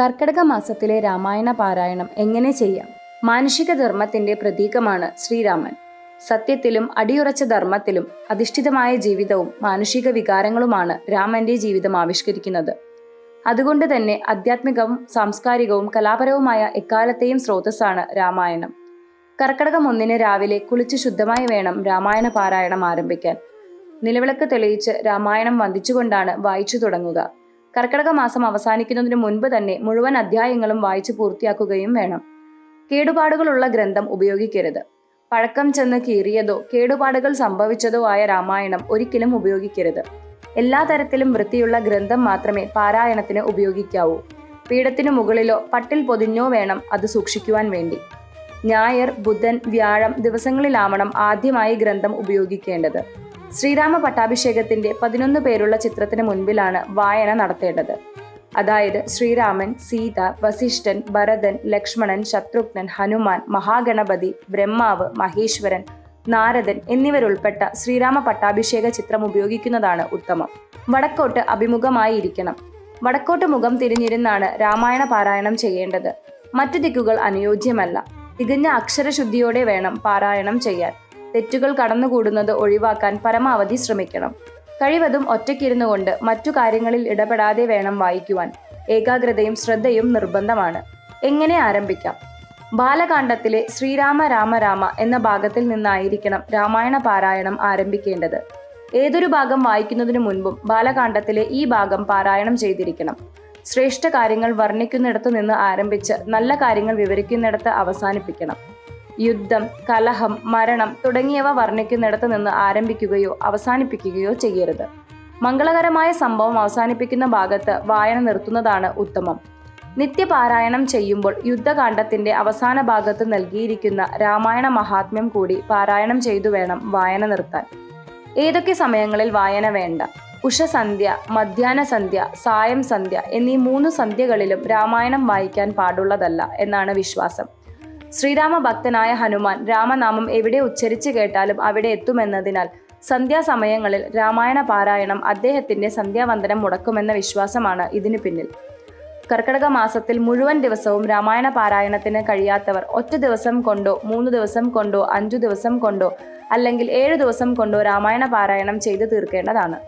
കർക്കിടക മാസത്തിലെ രാമായണ പാരായണം എങ്ങനെ ചെയ്യാം? മാനുഷിക ധർമ്മത്തിന്റെ പ്രതീകമാണ് ശ്രീരാമൻ. സത്യത്തിലും അടിയുറച്ച ധർമ്മത്തിലും അധിഷ്ഠിതമായ ജീവിതവും മാനുഷിക വികാരങ്ങളുമാണ് രാമന്റെ ജീവിതം ആവിഷ്കരിക്കുന്നത്. അതുകൊണ്ട് തന്നെ ആധ്യാത്മികവും സാംസ്കാരികവും കലാപരവുമായ എക്കാലത്തെയും സ്രോതസ്സാണ് രാമായണം. കർക്കിടകം ഒന്നിന് രാവിലെ കുളിച്ച് ശുദ്ധമായി വേണം രാമായണ പാരായണം ആരംഭിക്കാൻ. നിലവിളക്ക് തെളിയിച്ച് രാമായണം വന്ദിച്ചുകൊണ്ടാണ് വായിച്ചു തുടങ്ങുക. കർക്കിടക മാസം അവസാനിക്കുന്നതിന് മുൻപ് തന്നെ മുഴുവൻ അധ്യായങ്ങളും വായിച്ചു പൂർത്തിയാക്കുകയും വേണം. കേടുപാടുകളുള്ള ഗ്രന്ഥം ഉപയോഗിക്കരുത്. പഴക്കം ചെന്ന് കീറിയതോ കേടുപാടുകൾ സംഭവിച്ചതോ ആയ രാമായണം ഒരിക്കലും ഉപയോഗിക്കരുത്. എല്ലാ തരത്തിലും വൃത്തിയുള്ള ഗ്രന്ഥം മാത്രമേ പാരായണത്തിന് ഉപയോഗിക്കാവൂ. പീഠത്തിനു മുകളിലോ പട്ടിൽ പൊതിഞ്ഞോ വേണം അത് സൂക്ഷിക്കുവാൻ വേണ്ടി. ഞായർ ബുധൻ വ്യാഴം ദിവസങ്ങളിലാവണം ആദ്യമായി ഗ്രന്ഥം ഉപയോഗിക്കേണ്ടത്. ശ്രീരാമ പട്ടാഭിഷേകത്തിന്റെ പതിനൊന്ന് പേരുള്ള ചിത്രത്തിന് മുൻപിലാണ് വായന നടത്തേണ്ടത്. അതായത് ശ്രീരാമൻ സീത വസിഷ്ഠൻ ഭരതൻ ലക്ഷ്മണൻ ശത്രുഘ്നൻ ഹനുമാൻ മഹാഗണപതി ബ്രഹ്മാവ് മഹേശ്വരൻ നാരദൻ എന്നിവരുൾപ്പെട്ട ശ്രീരാമ പട്ടാഭിഷേക ചിത്രം ഉപയോഗിക്കുന്നതാണ് ഉത്തമം. വടക്കോട്ട് അഭിമുഖമായിരിക്കണം. വടക്കോട്ട് മുഖം തിരിഞ്ഞിരുന്നാണ് രാമായണ പാരായണം ചെയ്യേണ്ടത്. മറ്റു ദിക്കുകൾ അനുയോജ്യമല്ല. തികഞ്ഞ അക്ഷരശുദ്ധിയോടെ വേണം പാരായണം ചെയ്യാൻ. തെറ്റുകൾ കടന്നുകൂടുന്നത് ഒഴിവാക്കാൻ പരമാവധി ശ്രമിക്കണം. കഴിവതും ഒറ്റയ്ക്കിരുന്നു കൊണ്ട് മറ്റു കാര്യങ്ങളിൽ ഇടപെടാതെ വേണം വായിക്കുവാൻ. ഏകാഗ്രതയും ശ്രദ്ധയും നിർബന്ധമാണ്. എങ്ങനെ ആരംഭിക്കാം? ബാലകാണ്ഡത്തിലെ ശ്രീരാമ രാമ രാമ എന്ന ഭാഗത്തിൽ നിന്നായിരിക്കണം രാമായണ പാരായണം ആരംഭിക്കേണ്ടത്. ഏതൊരു ഭാഗം വായിക്കുന്നതിനു മുൻപും ബാലകാണ്ഡത്തിലെ ഈ ഭാഗം പാരായണം ചെയ്തിരിക്കണം. ശ്രേഷ്ഠ കാര്യങ്ങൾ വർണിക്കുന്നിടത്തു നിന്ന് ആരംഭിച്ച് നല്ല കാര്യങ്ങൾ വിവരിക്കുന്നിടത്ത് അവസാനിപ്പിക്കണം. യുദ്ധം കലഹം മരണം തുടങ്ങിയവ വർണിക്കുന്നിടത്ത് നിന്ന് ആരംഭിക്കുകയോ അവസാനിപ്പിക്കുകയോ ചെയ്യരുത്. മംഗളകരമായ സംഭവം അവസാനിപ്പിക്കുന്ന ഭാഗത്ത് വായന നിർത്തുന്നതാണ് ഉത്തമം. നിത്യപാരായണം ചെയ്യുമ്പോൾ യുദ്ധകാന്ഡത്തിന്റെ അവസാന ഭാഗത്ത് നൽകിയിരിക്കുന്ന രാമായണ മഹാത്മ്യം കൂടി പാരായണം ചെയ്തു വേണം വായന നിർത്താൻ. ഏതൊക്കെ സമയങ്ങളിൽ വായന വേണ്ട? ഉഷസന്ധ്യ മധ്യാഹ്ന സന്ധ്യ സായം സന്ധ്യ എന്നീ മൂന്ന് സന്ധ്യകളിലും രാമായണം വായിക്കാൻ പാടുള്ളതല്ല എന്നാണ് വിശ്വാസം. ശ്രീരാമ ഭക്തനായ ഹനുമാൻ രാമനാമം എവിടെ ഉച്ചരിച്ചു കേട്ടാലും അവിടെ എത്തുമെന്നതിനാൽ സന്ധ്യാസമയങ്ങളിൽ രാമായണ പാരായണം അദ്ദേഹത്തിന്റെ സന്ധ്യാവന്ദനം മുടക്കുമെന്ന വിശ്വാസമാണ് ഇതിനു പിന്നിൽ. കർക്കിടക മാസത്തിൽ മുഴുവൻ ദിവസവും രാമായണ പാരായണത്തിന് കഴിയാത്തവർ ഒറ്റ ദിവസം കൊണ്ടോ മൂന്ന് ദിവസം കൊണ്ടോ അഞ്ചു ദിവസം കൊണ്ടോ അല്ലെങ്കിൽ ഏഴു ദിവസം കൊണ്ടോ രാമായണ പാരായണം ചെയ്തു തീർക്കേണ്ടതാണ്.